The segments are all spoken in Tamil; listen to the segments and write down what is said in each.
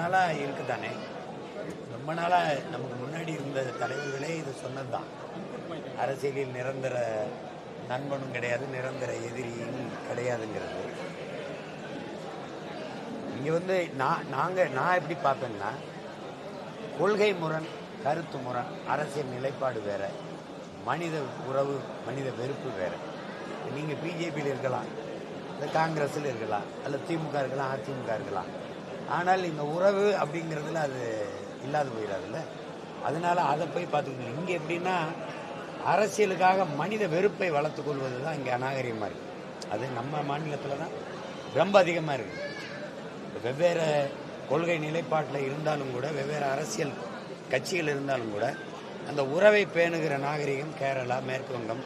நாளாக இருக்குதானே? ரொம்ப நாளாக நமக்கு முன்னாடி இருந்த தலைவர்களே இது சொன்னது தான் அரசியலில் நிரந்தர நண்பனும் கிடையாது நிரந்தர எதிரியும் கிடையாதுங்கிறது. இங்கே வந்து நான் நாங்கள் நான் எப்படி பார்ப்பேன்னா கொள்கை முரண் கருத்து முரண் அரசியல் நிலைப்பாடு வேற மனித உறவு மனித வெறுப்பு வேற. நீங்கள் பிஜேபியில் இருக்கலாம் இல்லை காங்கிரஸில் இருக்கலாம் அல்ல திமுக இருக்கலாம் அதிமுக இருக்கலாம். ஆனால் இந்த உறவு அப்படிங்கிறதுல அது இல்லாது போயிடாதுல்ல. அதனால அதை போய் பார்த்துக்கணும். இங்கே எப்படின்னா அரசியலுக்காக மனித வெறுப்பை வளர்த்துக் கொள்வது தான் இங்கே அநாகரிகமாக இருக்குது அது நம்ம மாநிலத்தில் தான் ரொம்ப அதிகமாக இருக்குது வெவ்வேறு கொள்கை நிலைப்பாட்டில் இருந்தாலும் கூட வெவ்வேறு அரசியல் கட்சிகள் இருந்தாலும் கூட அந்த உறவை பேணுகிற நாகரிகம் கேரளா மேற்கு வங்கம்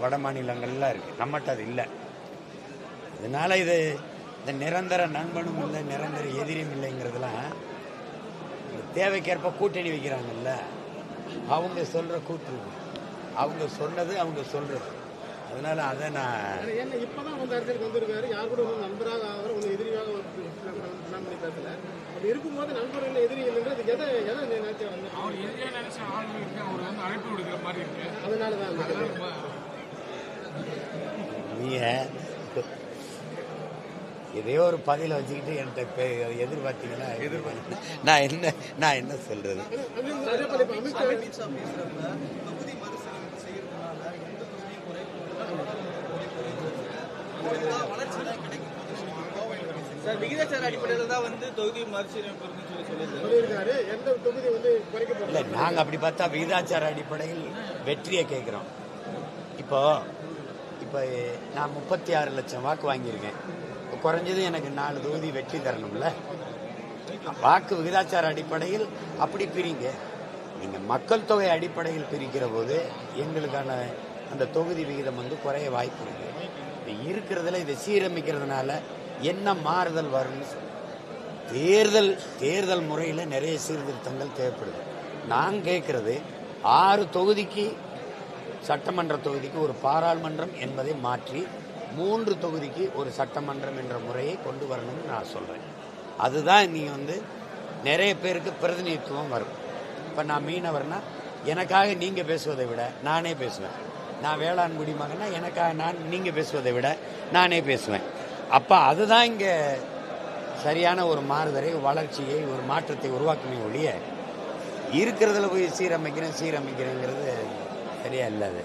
வட மாநிலங்கள்லாம் இருக்குது நம்மகிட்ட அது இல்லை. அதனால இது இந்த நிரந்தர நண்பனும் இல்லை நிரந்தர எதிரியும் இல்லைங்கிறதுலாம் தேவைக்கேற்ப கூட்டணி வைக்கிறாங்கல்ல. அவங்க சொல்கிற கூற்று அவங்க சொன்னது அவங்க சொல்கிறது அதனால அதை நான் இப்பதான் வந்து அரசியலுக்கு வந்திருக்காரு. யார் கூட நண்பராக ஆகிற ஒன்று எதிரியாக பேசல அப்படி இருக்கும்போது நண்பர்கள் எதிரி இல்லைன்றது எதை எதை நினைச்சு வந்து அவர் எதிரியா நினைச்ச ஆளுங்களுக்கு அவர் வந்து அழைப்பு விடுக்கிற மாதிரி இருக்கு. அதனால தான் நீங்கள் எதையோ ஒரு பதில வச்சுக்கிட்டு என்கிட்ட பே- எதிர்பார்த்தீங்கன்னா எதிர்பார்த்து. நான் என்ன நான் என்ன சொல்றது? சார் விகிதாச்சார அடிப்படையில் தான் வந்து தொகுதி மறுசீரமைப்பு இருக்குன்னு சொல்லி சொல்லியிருக்காரு. சொல்லியிருக்காரு. எந்த தொகுதி வந்து குறைக்கப்படும் இல்லை நாங்கள் அப்படி பார்த்தா விகிதாச்சார அடிப்படையில் வெற்றியை கேட்குறோம். இப்போ இப்போ நான் முப்பத்தி ஆறு லட்சம் வாக்கு வாங்கியிருக்கேன். குறைஞ்சது எனக்கு நாலு தொகுதி வெற்றி தரணும்ல. வாக்கு விகிதாச்சார அடிப்படையில் அப்படி பிரிங்க. நீங்கள் மக்கள் தொகை அடிப்படையில் பிரிக்கிற போது எங்களுக்கான அந்த தொகுதி விகிதம் வந்து குறைய வாய்ப்பு இருக்கு. இருக்கிறதுல இதை சீரமைக்கிறதுனால என்ன மாறுதல் வரும்னு சொல்லுங்க தேர்தல் தேர்தல் முறையில் நிறைய சீர்திருத்தங்கள் தேவைப்படுது. நான் கேட்கறது ஆறு தொகுதிக்கு சட்டமன்ற தொகுதிக்கு ஒரு பாராளுமன்றம் என்பதை மாற்றி மூன்று தொகுதிக்கு ஒரு சட்டமன்றம் என்ற முறையை கொண்டு வரணும்னு நான் சொல்கிறேன் அதுதான் நீங்கள் வந்து நிறைய பேருக்கு பிரதிநிதித்துவம் வரும். இப்போ நான் மீனவர்னா எனக்காக நீங்கள் பேசுவதை விட நானே பேசுவேன். நான் வேளாண் குடிமகன்னா எனக்காக நான் நீங்கள் பேசுவதை விட நானே பேசுவேன். அப்போ அதுதான் இங்கே சரியான ஒரு மாறுதலை வளர்ச்சியை ஒரு மாற்றத்தை உருவாக்குமே ஒழிய இருக்கிறதுல போய் சீரமைக்கிறேன் சீரமைக்கிறேங்கிறது சரியா இல்லாது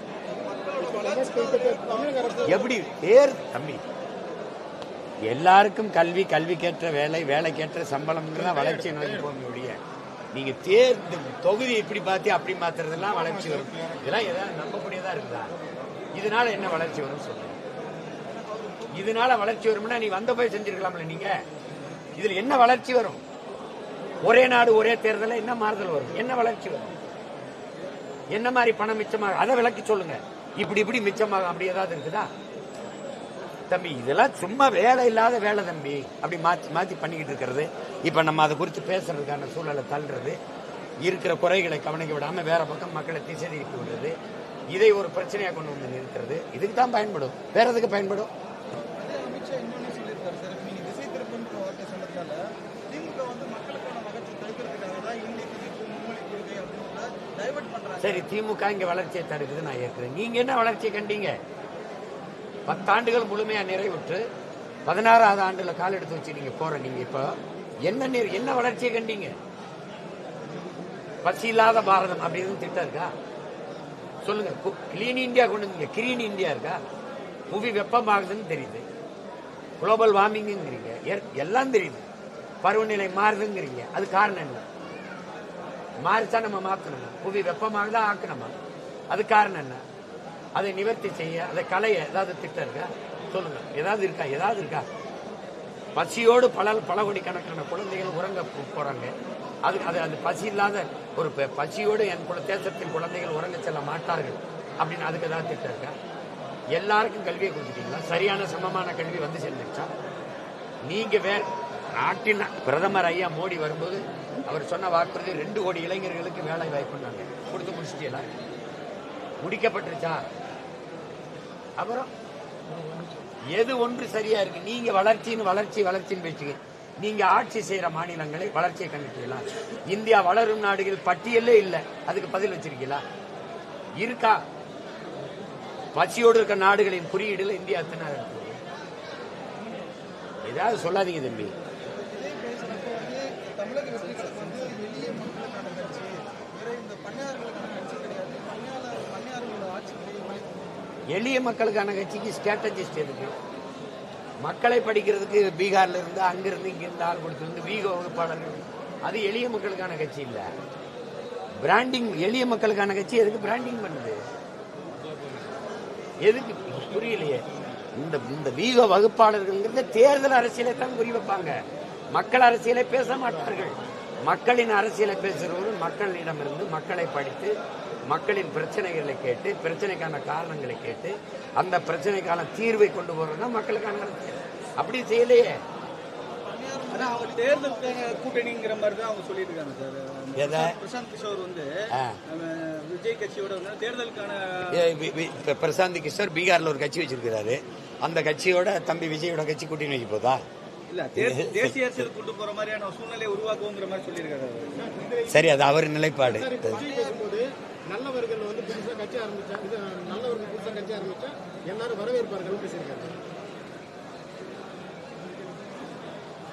எப்படி? பேர் தம்பி. எல்லாருக்கும் கல்வி கல்விக்கேற்ற வேலை வேலைக்கேற்ற சம்பளம் வளர்ச்சி வளர்ச்சியை நோக்கி போக நீங்க தேர் தொகுதி இப்படி பார்த்து அப்படி மாத்துறதெல்லாம் வளர்ச்சி வரும். இதெல்லாம் ஏதாவது நம்பக்கூடியதா இருக்குதா? இதனால என்ன வளர்ச்சி வரும் சொல்லுங்க. இதனால வளர்ச்சி வரும்னா நீ வந்த போய் செஞ்சிருக்கலாம்ல நீங்க. இதுல என்ன வளர்ச்சி வரும்? ஒரே நாடு ஒரே தேர்தலில் என்ன மாறுதல் வரும்? என்ன வளர்ச்சி வரும்? என்ன மாதிரி பணம் மிச்சமாக அதை விளக்கி சொல்லுங்க. இப்படி இப்படி மிச்சமாக அப்படி ஏதாவது இருக்குதா? தம்பி இதெல்லாம் சும்மா வேலை இல்லாத வேலை தம்பி. அப்படி மாற்றி மாற்றி பண்ணிக்கிட்டு இருக்கிறது. இப்போ நம்ம அதை குறித்து பேசுறதுக்கான சூழலை தள்ளுறது. இருக்கிற குறைகளை கவனிக்க விடாமல் வேற பக்கம் மக்களை திசை திருப்பி விடுறது. இதை ஒரு பிரச்சனையாக கொண்டு வந்து நிறுத்துறது. இதுக்கு தான் பயன்படும். வேற எதுக்கு பயன்படும் அதே அமித்ஷா இன்னொன்னு சொல்லியிருக்காரு சார் நீங்க திசை திருப்புன்ற வார்த்தை சொன்னதால திமுக வந்து மக்களுக்கான வளர்ச்சி தடுக்கிறதுக்காக தான் இந்திய திணிப்பு மும்மொழி கொள்கை அப்படின்னு டைவர்ட் பண்றாங்க சரி திமுக இங்க வளர்ச்சியை தடுக்குது நான் ஏற்கிறேன். நீங்க என்ன வளர்ச்சியை கண்டீங்க? பத்தாண்டுகள் முழுமையா நிறைவுற்று பதினாறாவது ஆண்டுல கால் எடுத்து வச்சு நீங்க போற நீங்க இப்போ என்ன நிறை- என்ன வளர்ச்சியை கண்டீங்க? பசி இல்லாத பாரதம் அப்படின்னு திட்டம் இருக்கா? சொல்லுங்க. கிளீன் இந்தியா கொண்டு வந்தீங்க. கிரீன் இந்தியா இருக்கா? புவி வெப்பமாகுதுன்னு தெரியுது. குளோபல் வார்மிங்கிறீங்க எல்லாம் தெரியுது. பருவநிலை மாறுதுங்கிறீங்க. அது காரணம் என்ன? மாறிச்சா நம்ம மாத்தணுமா? புவி வெப்பமாக தான் ஆக்கணுமா? அது காரணம் என்ன? அதை நிவர்த்தி செய்ய அதை களைய ஏதாவது திட்டம் இருக்கா? சொல்லுங்க. ஏதாவது இருக்கா? ஏதாவது இருக்கா? பசியோடு பல பல கோடி கணக்கான குழந்தைகள் உறங்க போறாங்க. அது அது அது பசி இல்லாத ஒரு ப- பசியோடு என் குல தேசத்தின் குழந்தைகள் உறங்க செல்ல மாட்டார்கள் அப்படின்னு அதுக்கு ஏதாவது திட்டம் இருக்கா? எல்லாருக்கும் கல்வியை கொடுத்துட்டீங்களா? சரியான சமமான கல்வி வந்து சேர்ந்துருச்சா? நீங்க வேற நாட்டின் பிரதமர் ஐயா மோடி வரும்போது அவர் சொன்ன வாக்குறுதி ரெண்டு கோடி இளைஞர்களுக்கு வேலை வாய்ப்புன்னாங்க. கொடுத்து முடிச்சிட்டீங்களா முடிக்கப்பட்டுருச்சா? அப்புறம் எது ஒன்று சரியா இருக்கு? நீங்க வளர்ச்சின்னு வளர்ச்சி வளர்ச்சின்னு பேசுங்க. நீங்க ஆட்சி செய்யற மாநிலங்களை வளர்ச்சியை கண்டுட்டீங்களா? இந்தியா வளரும் நாடுகள் பட்டியலே இல்லை. அதுக்கு பதில் வச்சிருக்கீங்களா? இருக்கா? பசியோடு இருக்க நாடுகளின் குறியீடுல இந்தியா எத்தனை ஏதாவது சொல்லாதீங்க தம்பி. எளிய மக்களுக்கான கட்சிக்கு ஸ்ட்ராட்டஜிஸ்ட் எதுக்கு? மக்களை படிக்கிறதுக்கு பீகார்ல இருந்து அங்கிருந்து இங்கிருந்து ஆள் கொடுத்துருந்து வீக வகுப்பாளர்கள் அது எளிய மக்களுக்கான கட்சி இல்ல. பிராண்டிங் எளிய மக்களுக்கான கட்சி எதுக்கு பிராண்டிங் பண்ணுது? எதுக்கு? புரியலையே. இந்த இந்த வீக வகுப்பாளர்கள்ங்கிறது தேர்தல் அரசியலை தான் குறி வைப்பாங்க. மக்கள் அரசியலை பேச மாட்டார்கள். மக்களின் அரசியலை பேசுறவர்கள் மக்களிடமிருந்து மக்களை படித்து மக்களின் பிரச்சனைகளை கேட்டு பிரச்சனைக்கான காரணங்களை கேட்டு அந்த பிரச்சனைக்கான தீர்வை கொண்டு போறது தான் மக்களுக்கான அரசியல். அப்படி செய்யலையே. அவங்க தேர்தல் கூட்டணிங்கிற மாதிரி தான் அவங்க சொல்லிட்டு இருக்காங்க சார். எதை? பிரசாந்த் கிஷோர் வந்து ஆ. நம்ம விஜய் கட்சியோட வந்து தேர்தலுக்கான பிரசாந்த் கிஷோர் பீகார்ல ஒரு கட்சி வச்சிருக்கிறாரு. அந்த கட்சியோட தம்பி விஜயோட கட்சி கூட்டணி வைக்க போதா? இல்ல தே- தேசிய அரசியல் கொண்டு போற மாதிரியான சூழ்நிலையை உருவாக்குவோங்கிற மாதிரி சொல்லியிருக்காரு அவர். சரி அது அவர் நிலைப்பாடு. நல்லவர்கள் வந்து புதுசா கட்சி ஆரம்பிச்சா இது நல்லவர்கள் புதுசா கட்சி ஆரம்பிச்சா எல்லாரும் வரவேற்பார்கள் பேசியிருக்காரு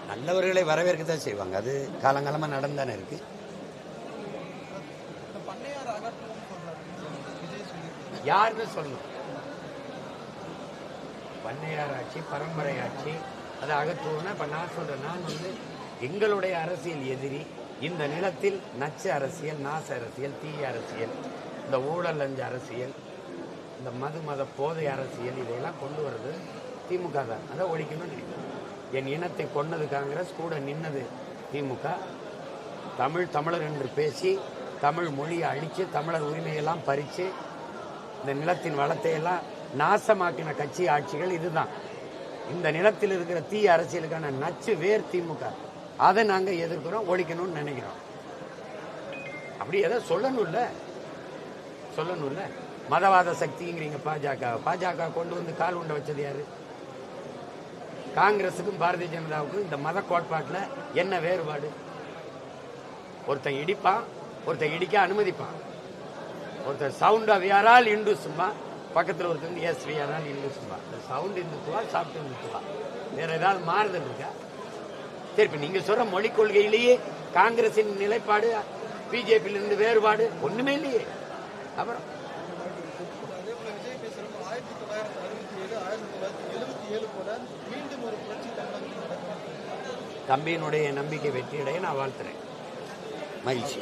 நல்லவர்களை வரவேற்கத்தான் செய்வாங்க. அது காலங்காலமா நடந்தானே இருக்கு. யாருன்னு சொல்லணும் பண்ணையார் ஆட்சி பரம்பரை ஆட்சி அதை அகற்றுவோம்னா இப்போ நான் சொல்கிறேன் நான் வந்து எங்களுடைய அரசியல் எதிரி இந்த நிலத்தில் நச்சு அரசியல் நாச அரசியல் தீய அரசியல் இந்த ஊழல் லஞ்ச அரசியல் இந்த மது மத போதை அரசியல் இதையெல்லாம் கொண்டு வர்றது திமுக தான். அதை ஒழிக்கணும்னு நினைக்கிறேன். என் இனத்தை கொன்னது காங்கிரஸ் கூட நின்னது திமுக. தமிழ் தமிழர் என்று பேசி தமிழ் மொழியை அழித்து தமிழர் உரிமையெல்லாம் பறித்து இந்த நிலத்தின் வளத்தை எல்லாம் நாசமாக்கின கட்சி ஆட்சிகள் இதுதான். இந்த நிலத்தில் இருக்கிற தீ அரசியலுக்கான நச்சு வேர் திமுக. அதை நாங்கள் எதிர்க்கிறோம் ஒழிக்கணும்னு நினைக்கிறோம். அப்படி எதை சொல்லணும்ல? சொல்லணும்ல? மதவாத சக்திங்கிறீங்க பாஜக. பாஜக கொண்டு வந்து கால் உண்ட வச்சது யாரு? காங்கிரஸுக்கும் பாரதிய ஜனதாவுக்கும் இந்த மத கோட்பாட்டில் என்ன வேறுபாடு? ஒருத்தன் இடிப்பான் ஒருத்தன் இடிக்க அனுமதிப்பான். ஒருத்தர் சவுண்ட் ஆஃப் யாரால் சும்மா பக்கத்தில் ஒருத்தர் எஸ் யாரால் இந்துசுமா இந்த சவுண்ட் இந்துத்துவா சாப்பிட்டு இந்துத்துவா வேற ஏதாவது மாறுதல் இருக்கா? சரி இப்ப நீங்க சொல்ற மொழி கொள்கையிலேயே காங்கிரசின் நிலைப்பாடு பிஜேபியில இருந்து வேறுபாடு ஒண்ணுமே இல்லையே. அப்புறம்? தம்பியினுடைய நம்பிக்கை வெற்றியடைய நான் வாழ்த்துறேன். மகிழ்ச்சி.